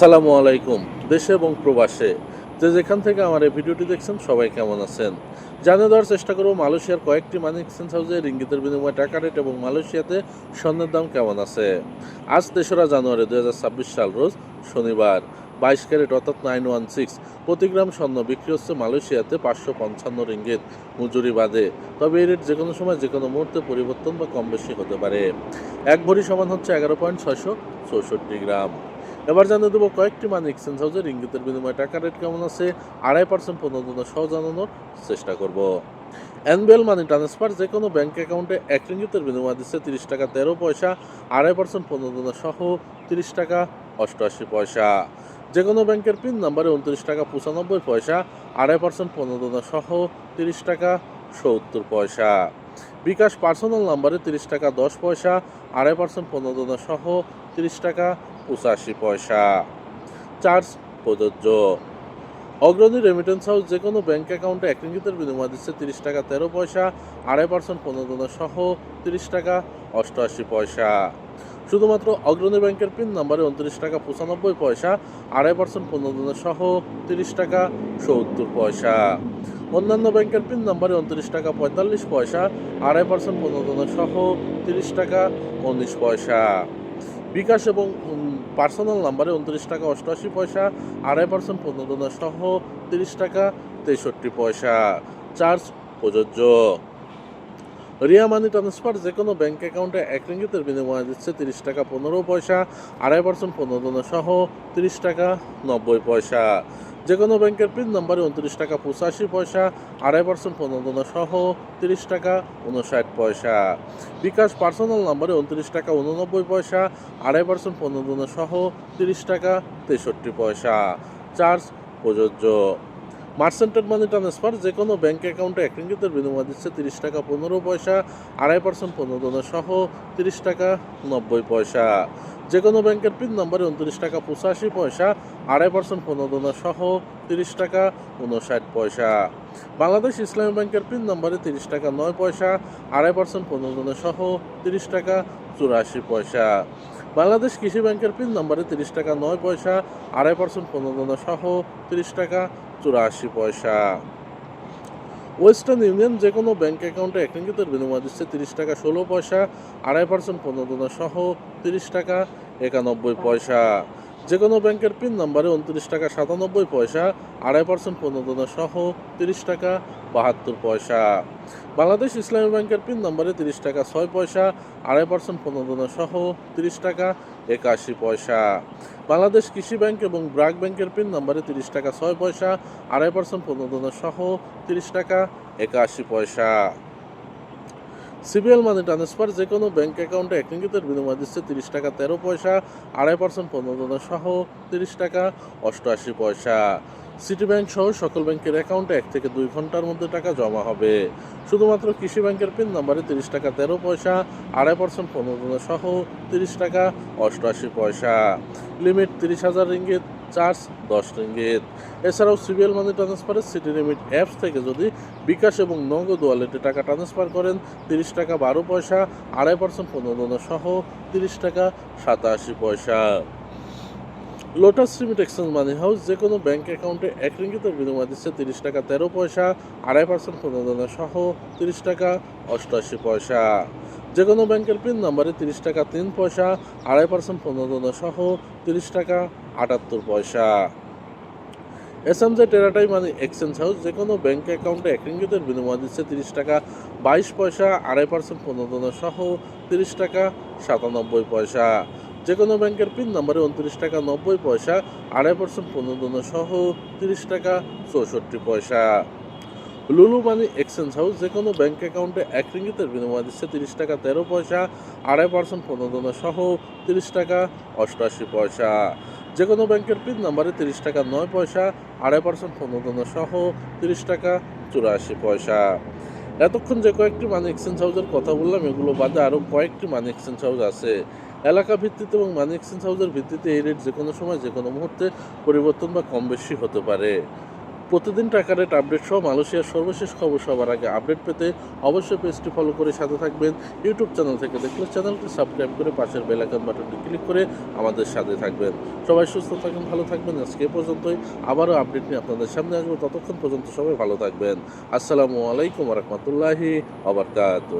আসসালামু আলাইকুম, দেশে এবং প্রবাসে। যে যেখান থেকে আমার এই ভিডিওটি দেখছেন, সবাই কেমন আছেন? জানিয়ে দেওয়ার চেষ্টা করব, মালয়েশিয়ার কয়েকটি মানি এক্সচেঞ্জ হাউসে রিঙ্গিতের বিনিময়ে টাকা রেট এবং মালয়েশিয়াতে স্বর্ণের দাম কেমন আছে? আজ তেসরা জানুয়ারি দু হাজার ছাব্বিশ সাল, রোজ শনিবার, বাইশ ক্যারেট অর্থাৎ নাইন ওয়ান সিক্স। প্রতি গ্রাম স্বর্ণ বিক্রি হচ্ছে মালয়েশিয়াতে পাঁচশো পঞ্চান্ন রিঙ্গিত, মজুরি বাদে। তবে এই রেট যে কোনো সময় যে কোনো মুহূর্তে পরিবর্তন বা কম বেশি হতে পারে। এক ভরি সমান হচ্ছে এগারো পয়েন্ট ছয়শো চৌষট্টি গ্রাম। এবার জানিয়ে দেবো কয়েকটি মানি এক্সচেঞ্জ হাউসের ইঙ্গিতের বিনিময়ে টাকা রেট কেমন আছে? আড়াই পার্সেন্ট পনেরো প্রণোদনা সহ জানানোর চেষ্টা করব। এনবিএল মানি ট্রান্সফার যে কোনো ব্যাঙ্ক অ্যাকাউন্টে এক রিঙ্গিতের বিনিময় দিচ্ছে তিরিশ টাকা তেরো পয়সা, আড়াই পার্সেন্ট পনেরো প্রণোদনা সহ তিরিশ টাকা অষ্টআশি পয়সা। যে কোনো ব্যাংকের পিন নাম্বারে উনত্রিশ টাকা পঁচানব্বই পয়সা, আড়াই পার্সেন্ট পনেরো সহ তিরিশ টাকা সত্তর পয়সা। বিকাশ পার্সোনাল নাম্বারে তিরিশ টাকা দশ পয়সা, আড়াই পার্সেন্ট পনেরো সহ তিরিশ টাকা পঁচাশি পয়সা। চার্জ প্রযোজ্য। অগ্রণী রেমিটেন্স হাউস যে কোনো ব্যাংক অ্যাকাউন্টে এক রিঙ্গিতের বিনিময় দিচ্ছে তিরিশ টাকা তেরো পয়সা, আড়াই পার্সেন্ট প্রণোদনা সহ তিরিশ টাকা অষ্টআশি পয়সা। শুধুমাত্র অগ্রণী ব্যাংকের পিন নাম্বারে উনত্রিশ টাকা পঁচানব্বই পয়সা, আড়াই পার্সেন্ট প্রণোদনা সহ তিরিশ টাকা সত্তর পয়সা। অন্যান্য ব্যাংকের পিন নাম্বারে উনত্রিশ টাকা পঁয়তাল্লিশ পয়সা, আড়াই পার্সেন্ট প্রণোদনা সহ তিরিশ টাকা উনিশ পয়সা। বিকাশ এবং পার্সোনাল নাম্বারে উনত্রিশ টাকা অষ্টআশি পয়সা, আড়াই পার্সেন্ট প্রণোদনা সহ তিরিশ টাকা তেষট্টি পয়সা। চার্জ প্রযোজ্য। রিয়া মানি ট্রান্সফার যে কোনো ব্যাঙ্ক অ্যাকাউন্টে এক রিঙ্গিতের বিনিময়ে দিচ্ছে তিরিশ টাকা পনেরো পয়সা, আড়াই পার্সেন্ট প্রণোদনা সহ তিরিশ টাকা নব্বই পয়সা। যে কোনো ব্যাংকের পিন নাম্বারে উনত্রিশ টাকা পঁচাশি পয়সা, আড়াই পার্সেন্ট প্রণোদনা সহ তিরিশ টাকা উনষাট পয়সা। বিকাশ পার্সোনাল নাম্বারে উনত্রিশ টাকা উননব্বই পয়সা, আড়াই পার্সেন্ট প্রণোদনা সহ তিরিশ টাকা তেষট্টি পয়সা। চার্জ প্রযোজ্য। মার্সেন্টেড মানি ট্রান্সফার যে কোনো ব্যাঙ্ক অ্যাকাউন্টে এক রিঙ্গিতের বিনিময় দিচ্ছে তিরিশ টাকা পনেরো পয়সা, আড়াই পার্সেন্ট পনেরো প্রণোদনা সহ তিরিশ টাকা নব্বই পয়সা। যে কোনো ব্যাংকের পিন নম্বরে উনত্রিশ টাকা পঁচাশি পয়সা, আড়াই পার্সেন্ট প্রণোদনা সহ তিরিশ টাকা উনষাট পয়সা। বাংলাদেশ ইসলামী ব্যাংকের পিন নম্বরে তিরিশ টাকা নয় পয়সা, আড়াই পার্সেন্ট প্রণোদনা সহ তিরিশ টাকা চুরাশি পয়সা। বাংলাদেশ কৃষি ব্যাংকের পিন নম্বরে তিরিশ টাকা নয় পয়সা, আড়াই পার্সেন্ট প্রণোদনা সহ তিরিশ টাকা চুরাশি পয়সা। ওয়েস্টার্ন ইউনিয়ন যে কোনো ব্যাঙ্ক অ্যাকাউন্টে এক রিঙ্গিতের বিনিময় দিচ্ছে তিরিশ টাকা, ষোলো পয়সা, আড়াই পার্সেন্ট পনেরো প্রণোদনা সহ তিরিশ টাকা, একানব্বই পয়সা। যে কোনো ব্যাংকের পিন নাম্বারে উনত্রিশ টাকা সাতানব্বই পয়সা, আড়াই পার্সেন্ট প্রণোদনা সহ তিরিশ টাকা বাহাত্তর পয়সা। বাংলাদেশ ইসলামী ব্যাংকের পিন নাম্বারে তিরিশ টাকা ছয় পয়সা, আড়াই পার্সেন্ট প্রণোদনা সহ তিরিশ টাকা একাশি পয়সা। বাংলাদেশ কৃষি ব্যাংক এবং ব্রাক ব্যাংকের পিন নাম্বারে তিরিশ টাকা ছয় পয়সা, আড়াই পার্সেন্ট প্রণোদনা সহ তিরিশ টাকা একাশি পয়সা। সিবিএল মানি ট্রান্সফার যে কোনো ব্যাঙ্ক অ্যাকাউন্টে এক রিঙ্গিতের বিনিময় দিচ্ছে তিরিশ টাকা, তেরো পয়সা, আড়াই পার্সেন্ট প্রণোদনা সহ তিরিশ টাকা, অষ্টআশি পয়সা। সিটি ব্যাংক সহ সকল ব্যাংকের অ্যাকাউন্টে এক থেকে দুই ঘণ্টার মধ্যে টাকা জমা হবে। শুধুমাত্র কৃষি ব্যাংকের পিন নাম্বারে তিরিশ টাকা, তেরো পয়সা, আড়াই পার্সেন্ট প্রণোদনা সহ তিরিশ টাকা, অষ্টআশি পয়সা। লিমিট তিরিশ হাজার রিঙ্গিত। চার্জ, দশ রিঙ্গিত। এছাড়াও সিবিএল মানি ট্রান্সফারের সিটি লিমিট অ্যাপস থেকে যদি বিকাশ এবং নগদ ওয়ালেটে টাকা ট্রান্সফার করেন, তিরিশ টাকা বারো পয়সা, আড়াই পার্সেন্ট প্রণোদনা সহ তিরিশ টাকা সাতাশি পয়সা। Lotus limit exchange money house যে কোনো ব্যাঙ্ক অ্যাকাউন্টে এক রিঙ্গিতের বিনিময় দিচ্ছে তিরিশ টাকা তেরো পয়সা, আড়াই পার্সেন্ট প্রণোদনা সহ তিরিশ টাকা অষ্টআশি পয়সা। যে কোনো ব্যাংকের পিন নাম্বারে তিরিশ টাকা, তিন পয়সা, আড়াই পার্সেন্ট প্রণোদনা সহ তিরিশ টাকা, আটাত্তর পয়সা। এসএমজে টেরাটাই মানি এক্সচেঞ্জ হাউস যে কোনো ব্যাঙ্ক অ্যাকাউন্টে এক বিনিময় দিচ্ছে তিরিশ টাকা, বাইশ পয়সা, আড়াই পার্সেন্ট প্রণোদনা সহ তিরিশ টাকা, সাতানব্বই পয়সা। যে কোনো ব্যাংকের পিন নাম্বারে উনত্রিশ টাকা, নব্বই পয়সা, আড়াই পার্সেন্ট প্রণোদনা সহ তিরিশ টাকা, চৌষট্টি পয়সা। লুলু মানি এক্সচেঞ্জ হাউস যে কোনো ব্যাংক অ্যাকাউন্টে এক রিঙ্গিতের বিনিময় দিচ্ছে তিরিশ টাকা তেরো পয়সা, আড়াই পার্সেন্ট প্রণোদনা সহ তিরিশ টাকা অষ্টআশি পয়সা। যে কোনো ব্যাংকের পিন নাম্বারে তিরিশ টাকা নয় পয়সা, আড়াই পার্সেন্ট প্রণোদনা সহ তিরিশ টাকা চুরাশি পয়সা। এতক্ষণ যে কয়েকটি মানি এক্সচেঞ্জ হাউসের কথা বললাম, এগুলো বাদে আরও কয়েকটি মানি এক্সচেঞ্জ হাউস আছে। এলাকা ভিত্তিতে এবং মানি এক্সচেঞ্জ হাউসের ভিত্তিতে এই রেট যে কোনো সময় যে কোনো মুহূর্তে পরিবর্তন বা কম বেশি হতে পারে। প্রতিদিন টাকা রেট আপডেট সহ মালয়েশিয়ার সর্বশেষ খবর সবার আগে আপডেট পেতে অবশ্যই পেজটি ফলো করে সাথে থাকবেন। ইউটিউব চ্যানেল থেকে দেখলে চ্যানেলটি সাবস্ক্রাইব করে পাশের বেল আইকন বাটনটি ক্লিক করে আমাদের সাথে থাকবেন। সবাই সুস্থ থাকবেন ভালো থাকবেন। আজকে পর্যন্তই। আবারও আপডেট নিয়ে আপনাদের সামনে আসব। ততক্ষণ পর্যন্ত সবাই ভালো থাকবেন। আসসালামু আলাইকুম রহমতুল্লাহি আবরকাত